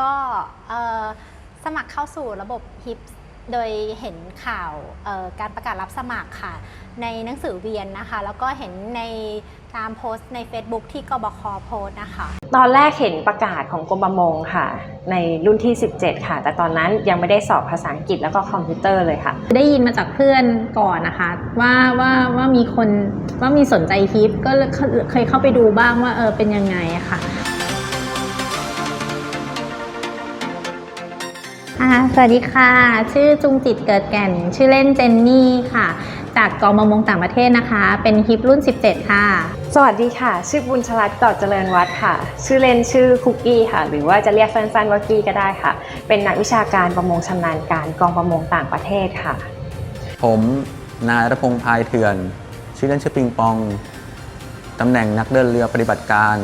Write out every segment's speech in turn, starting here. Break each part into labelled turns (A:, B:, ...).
A: ก็เอ่อสมัครเข้าสู่ระบบ HIP โดยเห็นข่าวเอ่อการประกาศรับสมัครค่ะ ในหนังสือเวียนนะคะ แล้วก็เห็นในตามโพสต์ใน Facebook ที่กบคโพสต์นะคะ
B: ตอนแรกเห็นประกาศของกรมประมงค่ะ ในรุ่นที่ 17 ค่ะ แต่ตอนนั้นยังไม่ได้สอบภาษาอังกฤษแล้วก็คอมพิวเตอร์เลยค่ะ
C: ได้ยินมาจากเพื่อนก่อนนะคะ ว่าว่าว่ามีคนว่ามีสนใจฮิปก็เลยเคยเข้าไปดูบ้างว่าเออเป็นยังไงอะค่ะ สวัสดีค่ะ ชื่อจุงจิตเกิดแก่น ชื่อเล่นเจนนี่ค่ะ จากกองประมงต่างประเทศนะคะ เป็นฮิปรุ่น 17 ค่ะ
B: สวัสดีค่ะ ชื่อบุญชลัดต่อเจริญวัฒน์ค่ะ ชื่อเล่นชื่อคุกกี้ค่ะ หรือว่าจะเรียกสั้นๆว่ากี้ก็ได้ค่ะ เป็นนักวิชาการประมงชำนาญการกองประมงต่างประเทศค่ะ
D: ผมนายรัฐพงษ์พายเถื่อน ชื่อเล่นชื่อปิงปองตำแหน่งนักเดินเรือปฏิบัติการ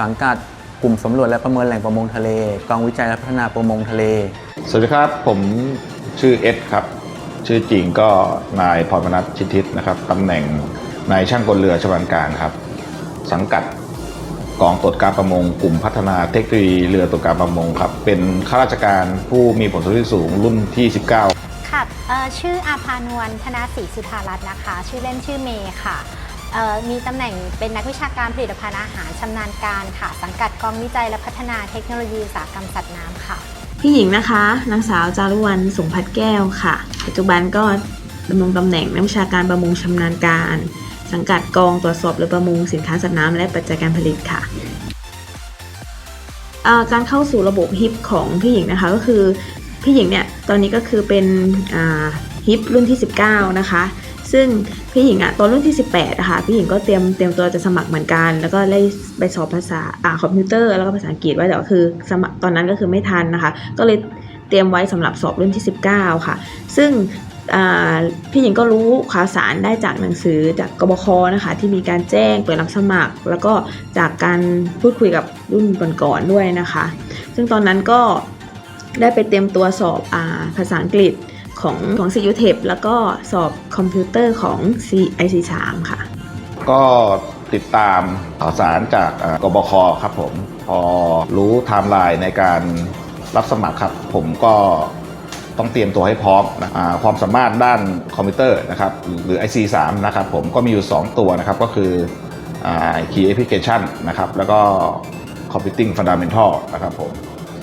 D: สังกัดกลุ่มสำรวจและประเมินแหล่งประมงทะเล กองวิจัยและพัฒนาประมงทะเล
E: สวัสดีครับ ผมชื่อเอสครับ ชื่อจริงก็นายพรมนัทชิตทิศนะครับตำแหน่งนายช่างกลเรือชำนาญการครับ สังกัดกองตรวจการประมงกลุ่มพัฒนาเทคโนโลยีเรือตรวจการประมงครับ เป็นข้าราชการผู้มีผลสำเร็จสูงรุ่นที่ 19
A: ค่ะชื่ออาภานวลธนาศรีสุธารัตน์นะคะ ชื่อเล่นชื่อเมย์ค่ะมีตำแหน่งเป็นนักวิชาการผลิตภัณฑ์อาหารชำนาญการค่ะ สังกัดกองวิจัยและพัฒนาเทคโนโลยีอุตสาหกรรมสัตว์น้ำค่ะ
F: พี่หญิงนะคะนางสาวจารุวรรณสงพัดแก้วค่ะ ปัจจุบันก็ดำรงตำแหน่งนักวิชาการประมงชำนาญการ สังกัดกองตรวจสอบเรือประมงสินค้าสัตว์น้ำและปัจจัยการผลิตค่ะการเข้าสู่ระบบฮิปของพี่หญิงนะคะก็คือพี่หญิงเนี่ยตอนนี้ก็คือเป็นฮิปรุ่นที่ 19 นะคะ ซึ่งพี่หญิงอะตอนรุ่นที่ 18อะค่ะพี่หญิงก็เตรียมเตรียมตัวจะสมัครเหมือนกัน แล้วก็ได้ไปสอบภาษาอ่าคอมพิวเตอร์แล้วก็ภาษาอังกฤษไว้แต่ว่าคือสมัครตอนนั้นก็คือไม่ทันนะคะ ก็เลยเตรียมไว้สำหรับสอบรุ่นที่ 19 ค่ะ ซึ่งพี่หญิงก็รู้ข่าวสารได้จากหนังสือจากกบคนะคะ ที่มีการแจ้งเปิดรับสมัคร แล้วก็จากการพูดคุยกับรุ่นก่อนๆด้วยนะคะ ซึ่งตอนนั้นก็ได้ไปเตรียมตัวสอบอาภาษาอังกฤษ ของของ CU t e p แล้วก็สอบคอมพิวเตอร์ของ CIC3 ค่ะ
E: ก็ติดตามข่าวสารจากกบคครับผม พอรู้ไทม์ไลน์ในการรับสมัครครับ ผมก็ต้องเตรียมตัวให้พร้อมนะความสามารถด้านคอมพิวเตอร์นะครับ หรือ IC3 นะครับผมก็มีอยู่ 2 ตัวนะครับ ก็คืออ Key Application นะครับ แล้วก็ Computing Fundamental นะครับผม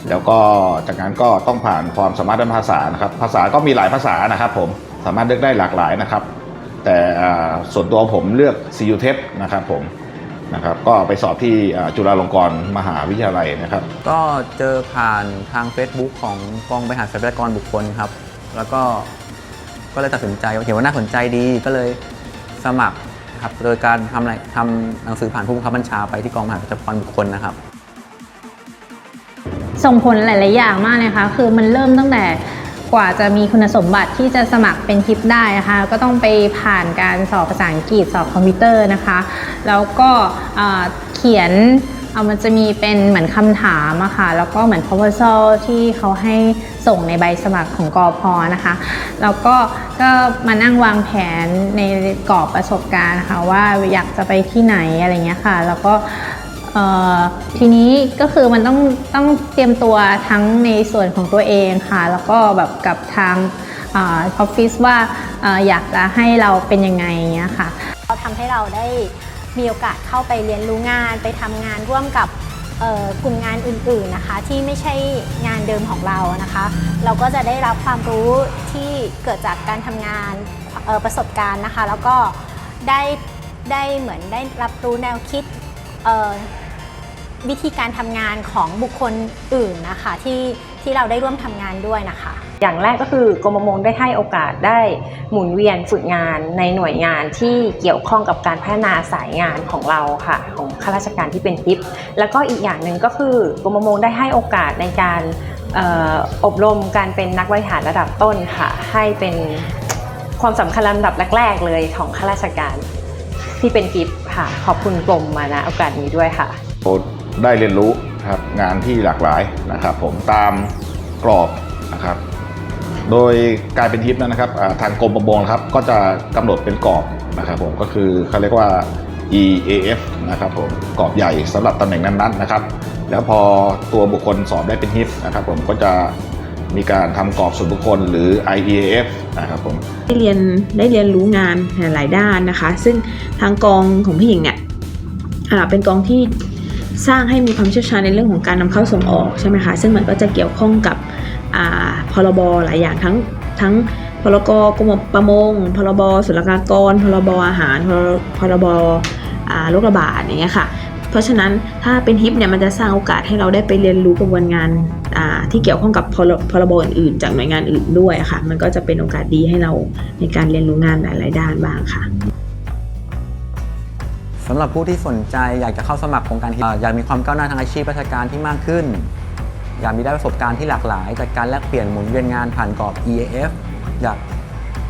E: แล้วก็จากนั้นก็ต้องผ่านความสามารถด้านภาษานะครับ ภาษาก็มีหลายภาษานะครับ ผมสามารถเลือกได้หลากหลายนะครับ แต่ส่วนตัวผมเลือก CU t e p นะครับผมนะครับก็ไปสอบที่จุฬาลงกรณ์มหาวิทยาลัยนะครับ
D: ก็เจอผ่านทาง Facebook ของกองบริหารทรัพยากรบุคคลครับ แล้วก็ก็เลยตัดสินใจเห็นว่าน่าสนใจดีก็เลยสมัครครับโดยการทำอะไรทำหนังสือผ่านผู้บังคับบัญชาไปที่กองบริหาทรัพยากรบุคคลนะครับ
C: ส่งผลหลาย ๆ อย่างมากเลยค่ะคือมันเริ่มตั้งแต่กว่าจะมีคุณสมบัติที่จะสมัครเป็นทิปได้นะคะ ก็ต้องไปผ่านการสอบภาษาอังกฤษสอบคอมพิวเตอร์นะคะ แล้วก็เขียนเอามันจะมีเป็นเหมือนคำถามอะค่ะ แล้วก็เหมือน proposal ที่เขาให้ส่งในใบสมัครของกอพนะคะ แล้วก็ก็มานั่งวางแผนในกรอบประสบการณ์นะคะว่าอยากจะไปที่ไหนอะไรเงี้ยค่ะ แล้วก็ ทีนี้ก็คือมันต้องต้องเตรียมตัวทั้งในส่วนของตัวเองค่ะ แล้วก็แบบกับทางออฟฟิศว่าอออยากจะให้เราเป็นยังไงอย่างเงี้ยค่ะ
A: เราทำให้เราได้มีโอกาสเข้าไปเรียนรู้งานไปทำงานร่วมกับกลุ่มงานอื่นๆนะคะ ที่ไม่ใช่งานเดิมของเรานะคะ เราก็จะได้รับความรู้ที่เกิดจากการทำงานประสบการณ์นะคะ แล้วก็ได้ได้เหมือนได้รับรู้แนวคิด วิธีการทำงานของบุคคลอื่นนะคะที่ที่เราได้ร่วมทำงานด้วยนะคะ
B: อย่างแรกก็คือกรมประมงได้ให้โอกาสได้หมุนเวียนฝึกงานในหน่วยงานที่เกี่ยวข้องกับการพัฒนาสายงานของเราค่ะ ของข้าราชการที่เป็นทิปแล้วก็อีกอย่างหนึ่งก็คือกรมประมงได้ให้โอกาสในการออบรมการเป็นนักบริหารระดับต้นค่ะ ให้เป็นความสำคัญลำดับแรกๆเลยของข้าราชการที่เป็นทิปค่ะ ขอบคุณกรมมาณโอกาสนี้ด้วยค่ะ
E: ได้เรียนรู้ครับงานที่หลากหลายนะครับผมตามกรอบนะครับ โดยการเป็นทิปนั้นนะครับทางกรมประมงครับก็จะกำหนดเป็นกรอบนะครับผมก็คือเขาเรียกว่า EAF นะครับผมกรอบใหญ่สำหรับตำแหน่งนั้นๆนะครับ แล้วพอตัวบุคคลสอบได้เป็นฮิปนะครับผมก็จะมีการทำกรอบส่วนบุคคลหรือ IEAF นะครับผม
F: ได้เรียนได้เรียนรู้งานหลายด้านนะคะ ซึ่งทางกองของพี่หญิงเนี่ยเป็นกองที่ สร้างให้มีความเชี่ยวชาญในเรื่องของการนำเข้าส่งออกใช่ไหมคะซึ่งมันก็จะเกี่ยวข้องกับพรบหลายอย่างทั้งทั้งพรกกรมประมง พรบศุลกากร พรบอาหาร พรพรบโรคระบาดอย่างเงี้ยค่ะ เพราะฉะนั้นถ้าเป็นฮิปเนี่ยมันจะสร้างโอกาสให้เราได้ไปเรียนรู้กระบวนการที่เกี่ยวข้องกับพรพรบอื่นๆ จากหน่วยงานอื่นด้วยค่ะ มันก็จะเป็นโอกาสดีให้เราในการเรียนรู้งานหลายๆด้านบ้างค่ะ
D: สำหรับผู้ที่สนใจอยากจะเข้าสมัครโครงการอยากมีความก้าวหน้าทางอาชีพราชการที่มากขึ้น อยากมีได้ประสบการณ์ที่หลากหลาย จากการแลกเปลี่ยนหมุนเวียนงานผ่านกรอบ EAF อยาก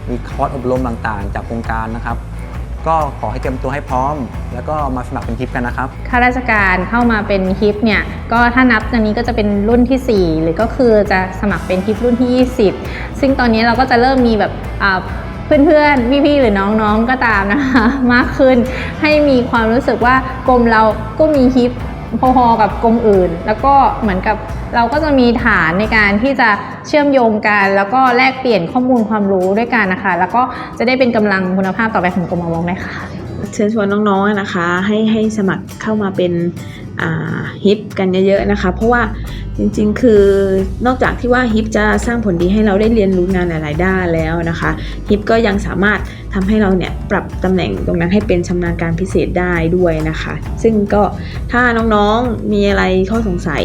D: มีคอร์สอบรมต่างๆ จากโครงการนะครับ ก็ขอให้เตรียมตัวให้พร้อม แล้วก็มาสมัครเป็นทิปกันนะครับ
C: ข้าราชการเข้ามาเป็นฮิปเนี่ยก็ถ้านับตอนนี้ก็จะเป็นรุ่นที่ 4 หรือก็คือจะสมัครเป็นฮิปรุ่นที่ 20 ซึ่งตอนนี้เราก็จะเริ่มมีแบบ เพื่อนๆ พี่ๆ หรือน้องๆ ก็ตามนะคะ มากขึ้นให้มีความรู้สึกว่ากรมเราก็มีฮิปพอๆกับกรมอื่น แล้วก็เหมือนกับเราก็จะมีฐานในการที่จะเชื่อมโยงกัน แล้วก็แลกเปลี่ยนข้อมูลความรู้ด้วยกันนะคะ แล้วก็จะได้เป็นกำลังคุณภาพต่อไปของกรมประมงเลยค่ะ
F: เชิญชวนน้องๆนะคะ ให้ให้สมัครเข้ามาเป็น ฮิปกันเยอะๆนะคะ เพราะว่าจริงๆ คือนอกจากที่ว่าฮิปจะสร้างผลดีให้เราได้เรียนรู้งานหลายๆ ด้านแล้วนะคะฮิปก็ยังสามารถทำให้เราเนี่ยปรับตำแหน่งตรงนั้นให้เป็นชำนาญการพิเศษได้ด้วยนะคะ ซึ่งก็ถ้าน้องๆมีอะไรข้อสงสัย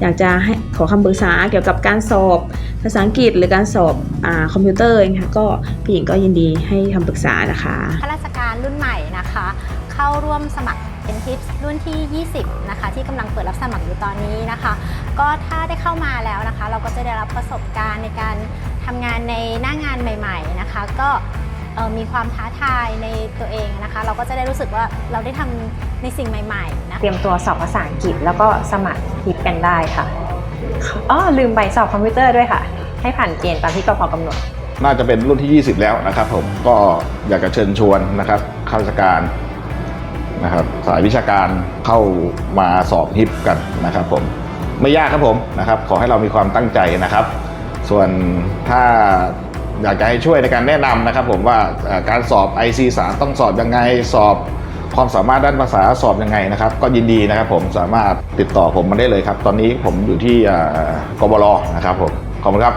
F: อยากจะให้ขอคำปรึกษาเกี่ยวกับการสอบภาษาอังกฤษหรือการสอบอคอมพิวเตอร์นะคะก็พี่หญิงก็ยินดีให้คำปรึกษานะคะ
A: ข้าราชการรุ่นใหม่นะคะ เข้าร่วมสมัคร เป็นทิปรุ่นที่ 20 นะคะ ที่กำลังเปิดรับสมัครอยู่ตอนนี้นะคะ ก็ถ้าได้เข้ามาแล้วนะคะ เราก็จะได้รับประสบการณ์ในการทำงานในหน้างานใหม่ ๆนะคะ ก็เอ่อมีความท้าทายในตัวเองนะคะ เราก็จะได้รู้สึกว่าเราได้ทำในสิ่งใหม่ๆนะคะ
B: เตรียมตัวสอบภาษาอังกฤษแล้วก็สมัครฮิปกันได้ค่ะอ๋อลืมไปสอบคอมพิวเตอร์ด้วยค่ะ ให้ผ่านเกณฑ์ตามที่กพกำหนด
E: น่าจะเป็นรุ่นที่ 20 แล้วนะครับผมก็อยากจะเชิญชวนนะครับข้าราชการ นะครับสายวิชาการเข้ามาสอบฮิปกันนะครับผมไม่ยากครับผมนะครับ ขอให้เรามีความตั้งใจนะครับ ส่วนถ้าอยากจะให้ช่วยในการแนะนำนะครับ ผมว่าการสอบ IC 3ต้องสอบยังไงสอบความสามารถด้านภาษาสอบยังไงนะครับ ก็ยินดีนะครับ ผมสามารถติดต่อผมมาได้เลยครับ ตอนนี้ผมอยู่ที่กบลนะครับผมขอบคุณครับ